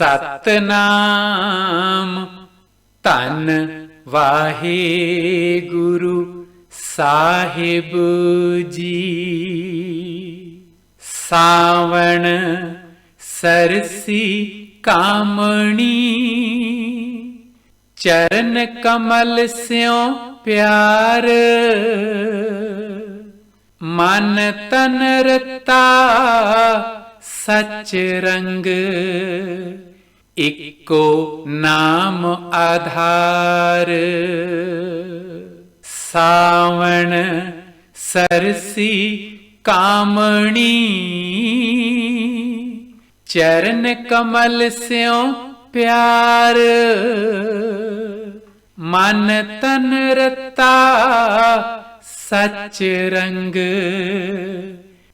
ਸਤਨਾਮ। ਧੰਨ ਵਾਹਿਗੁਰੂ ਸਾਹਿਬ ਜੀ। ਸਾਵਣ ਸਰਸੀ ਕਾਮਣੀ। ਚਰਨ ਕਮਲ ਸਿਓ ਪਿਆਰ। ਮਨ ਤਨ ਰਤਾ ਸਚ ਰੰਗ। ਇੱਕੋ ਨਾਮ ਆਧਾਰ। ਸਾਵਣ ਸਰਸੀ ਕਾਮਣੀ, ਚਰਨ ਕਮਲ ਸਿਓ ਪਿਆਰ। ਮਨ ਤਨ ਰਤਾ ਸਚ ਰੰਗ।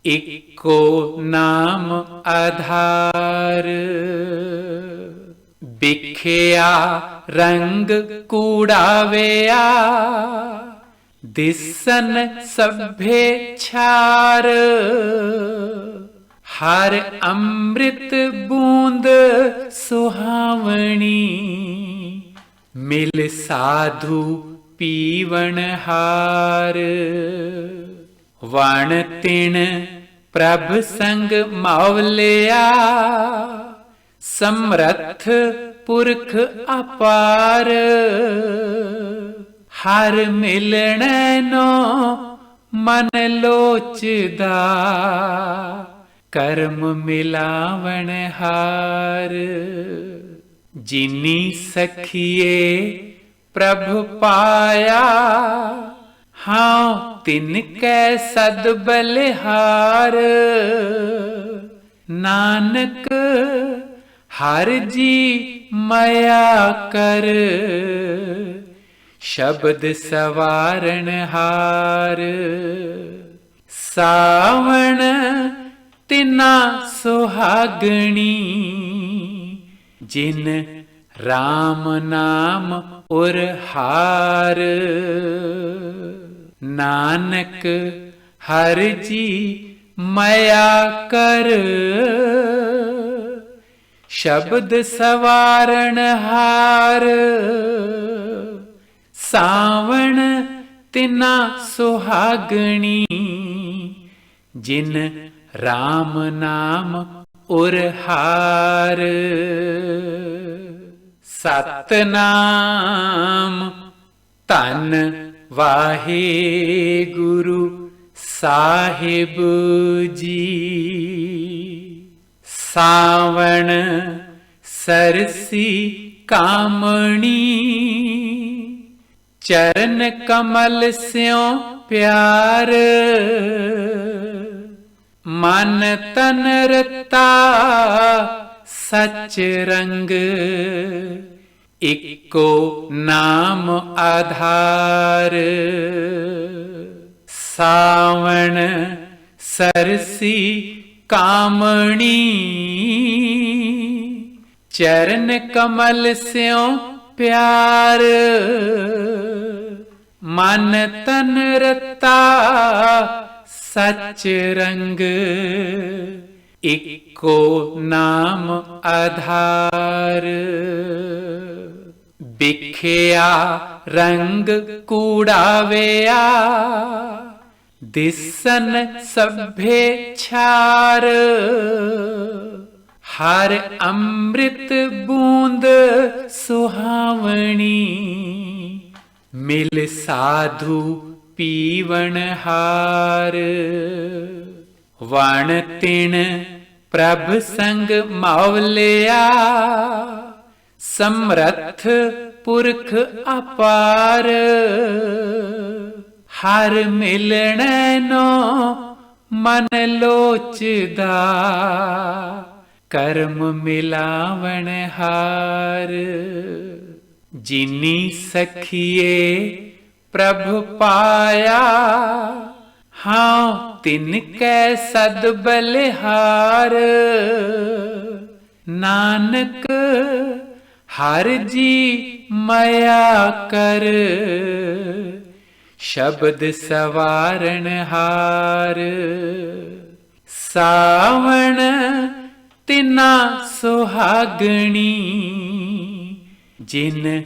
ਇੱਕੋ ਨਾਮ ਆਧਾਰ। ਵਿਖਿਆ ਰੰਗ ਕੂੜਾਵਿਆ, ਦਿਸਨ ਸਭੇ ਛਾਰ। ਹਰ ਅੰਮ੍ਰਿਤ ਬੂੰਦ ਸੁਹਾਵਣੀ, ਮਿਲ ਸਾਧੂ ਪੀਵਣ ਹਾਰ। ਵਣ ਤਿਣ ਪ੍ਰਭ ਸੰਗ ਮੌਲਿਆ, ਸਮਰਥ ਪੁਰਖ ਅਪਾਰ, ਹਰ ਮਿਲਣ ਨੋ ਮਨ ਲੋਚਦਾ। ਕਰਮ ਮਿਲਾਵਣ ਹਾਰ, ਜਿਨੀ ਸਖੀਏ ਪ੍ਰਭ ਪਾਇਆ, ਹਾਂ ਤਿਨ ਕੈ ਸਦ ਬਲਿਹਾਰ। ਨਾਨਕ ਹਰ ਜੀ ਮਾਇਆ ਕਰ, ਸ਼ਬਦ ਸਵਾਰਣ ਹਾਰ। ਸਾਵਣ ਤਿਨਾ ਸੁਹਾਗਣੀ, ਜਿਨ RAM ਨਾਮ ਉਰ ਹਾਰ। ਨਾਨਕ ਹਰ ਜੀ ਮਾਇਆ ਕਰ ਸ਼ਬਦ ਸਵਾਰਣ ਹਾਰ। ਸਾਵਣ ਤਿਨਾ ਸੁਹਾਗਣੀ, ਜਿਨ RAM ਨਾਮ ਉਰ ਹਾਰ ਸਤਨਾਮ ਧੰਨ ਵਾਹਿਗੁਰੂ ਸਾਹਿਬ ਜੀ। ਸਾਵਣ ਸਰਸੀ ਕਾਮਣੀ। ਚਰਨ ਕਮਲ ਸਿਓ ਪਿਆਰ। ਮਨ ਤਨ ਰਤਾ ਸਚ ਰੰਗ। ਇੱਕੋ ਨਾਮ ਆਧਾਰ। ਸਾਵਣ ਸਰਸੀ ਕਾਮਣੀ। ਚਰਨ ਕਮਲ ਸਿਓ ਪਿਆਰ। ਮਨ ਤਨ ਰਤਾ ਸੱਚ ਰੰਗ। ਇੱਕੋ ਨਾਮ ਆਧਾਰ। ਵਿਖਿਆ ਰੰਗ ਕੂੜਾਵਿਆ ਦਿਸਨ ਸਭੇ ਛਾਰ। ਹਰ ਅੰਮ੍ਰਿਤ ਬੂੰਦ ਸੁਹਾਵਣੀ, ਮਿਲ ਸਾਧੂ ਪੀਵਣ ਹਾਰ। ਵਣ ਤਿਣ ਪ੍ਰਭ ਸੰਗ ਮੌਲਿਆ ਸਮਰਥ ਪੁਰਖ ਅਪਾਰ। ਹਰ ਮਿਲਣ ਨੋ ਮਨ ਲੋਚਦਾ। ਕਰਮ ਮਿਲਾਵਣ ਹਾਰ। ਜਿਨੀ ਸਖੀਏ ਪ੍ਰਭ ਪਾਇਆ, ਹਾਂ ਤਿਨ ਕੈ ਸਦ ਬਲਿਹਾਰ। ਨਾਨਕ ਹਰ ਜੀ ਮਾਇਆ ਕਰ। ਸ਼ਬਦ ਸਵਾਰਣ ਹਾਰ। ਸਾਵਣ ਤਿਨਾ ਸੁਹਾਗਣੀ, ਜਿਨ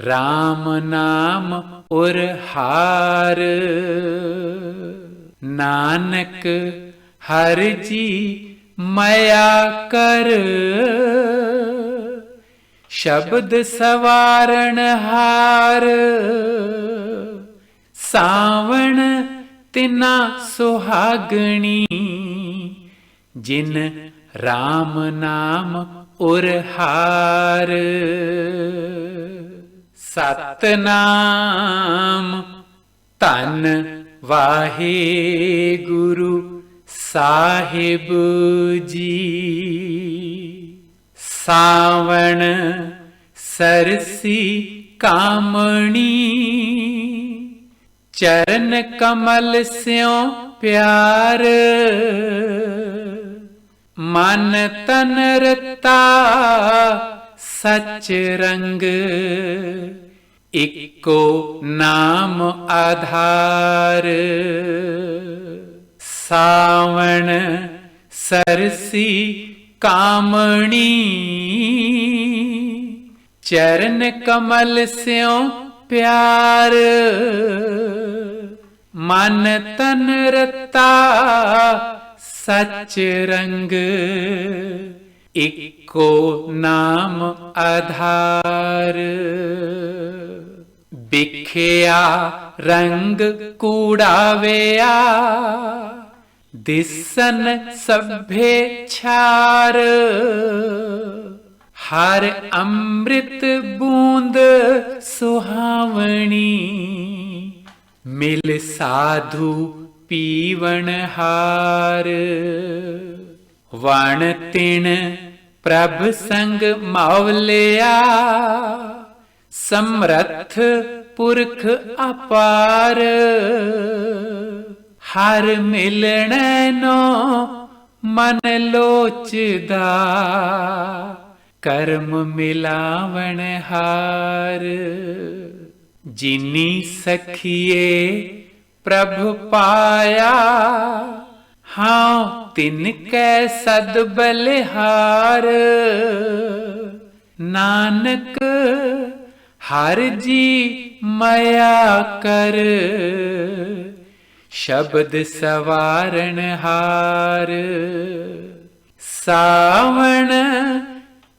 RAM ਨਾਮ ਉਰ ਹਾਰ। ਨਾਨਕ ਹਰ ਜੀ ਮਾਇਆ ਕਰ। ਸ਼ਬਦ ਸਵਾਰਣ ਹਾਰ। ਸਾਵਣ ਤਿਨਾ ਸੁਹਾਗਣੀ, ਜਿਨ RAM ਨਾਮ ਉਰਹਾਰ ਸਤਨਾਮ ਧੰਨ ਵਾਹਿਗੁਰੂ ਸਾਹਿਬ ਜੀ। ਸਾਵਣ ਸਰਸੀ ਕਾਮਣੀ ਚਰਨ ਕਮਲ ਸਿਉ ਪਿਆਰ। ਮਨ ਤਨ ਰਤਾ ਸਚ ਰੰਗ। ਇਕੋ ਨਾਮ ਆਧਾਰ। ਸਾਵਣ ਸਰਸੀ ਕਾਮਣੀ। ਚਰਨ ਕਮਲ ਸਿਉ ਪਿਆਰ। ਮਨ ਤਨ ਰਤਾ ਸਚ ਰੰਗ। ਇਕੋ ਨਾਮ ਆਧਾਰ। ਬਿਖਿਆ ਰੰਗ ਕੂੜਾਵਿਆ, ਦਿਸਨ ਸਭੇ ਛਾਰ। ਹਰ ਅੰਮ੍ਰਿਤ ਬੂੰਦ ਸੁਹਾਵਣੀ। ਮਿਲ ਸਾਧੂ ਪੀਵਣ ਹਾਰ। ਵਣ ਤਿਣ ਪ੍ਰਭ ਸੰਗ ਮੌਲਿਆ ਸਮਰਥ ਪੁਰਖ ਅਪਾਰ। ਹਰ ਮਿਲਣ ਨੋ ਮਨ ਲੋਚਦਾ। ਕਰਮ ਮਿਲਾਵਣ ਹਾਰ। ਜਿਨੀ ਸਖੀਏ ਪ੍ਰਭ ਪਾਇਆ, ਹਾਂ ਤਿਨ ਕੈ ਸਦ ਬਲਿਹਾਰ। ਨਾਨਕ ਹਰ ਜੀ ਮਾਇਆ ਕਰ, ਸ਼ਬਦ ਸਵਾਰਣ ਹਾਰ। ਸਾਵਣ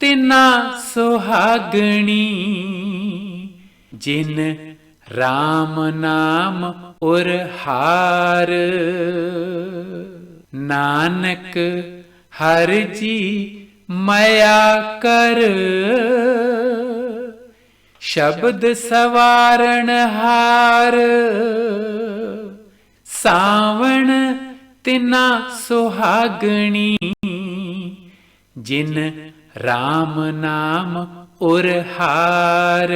ਤਿਨਾ ਸੁਹਾਗਣੀ ਜਿਨ RAM ਨਾਮ ਉਰ ਹਾਰ। ਨਾਨਕ ਹਰ ਜੀ ਮਇਆ ਕਰ। ਸ਼ਬਦ ਸਵਾਰਣ ਹਾਰ। ਸਾਵਣ ਤਿਨਾ ਸੁਹਾਗਣੀ। ਜਿਨ RAM ਨਾਮ ਉਰ ਹਾਰ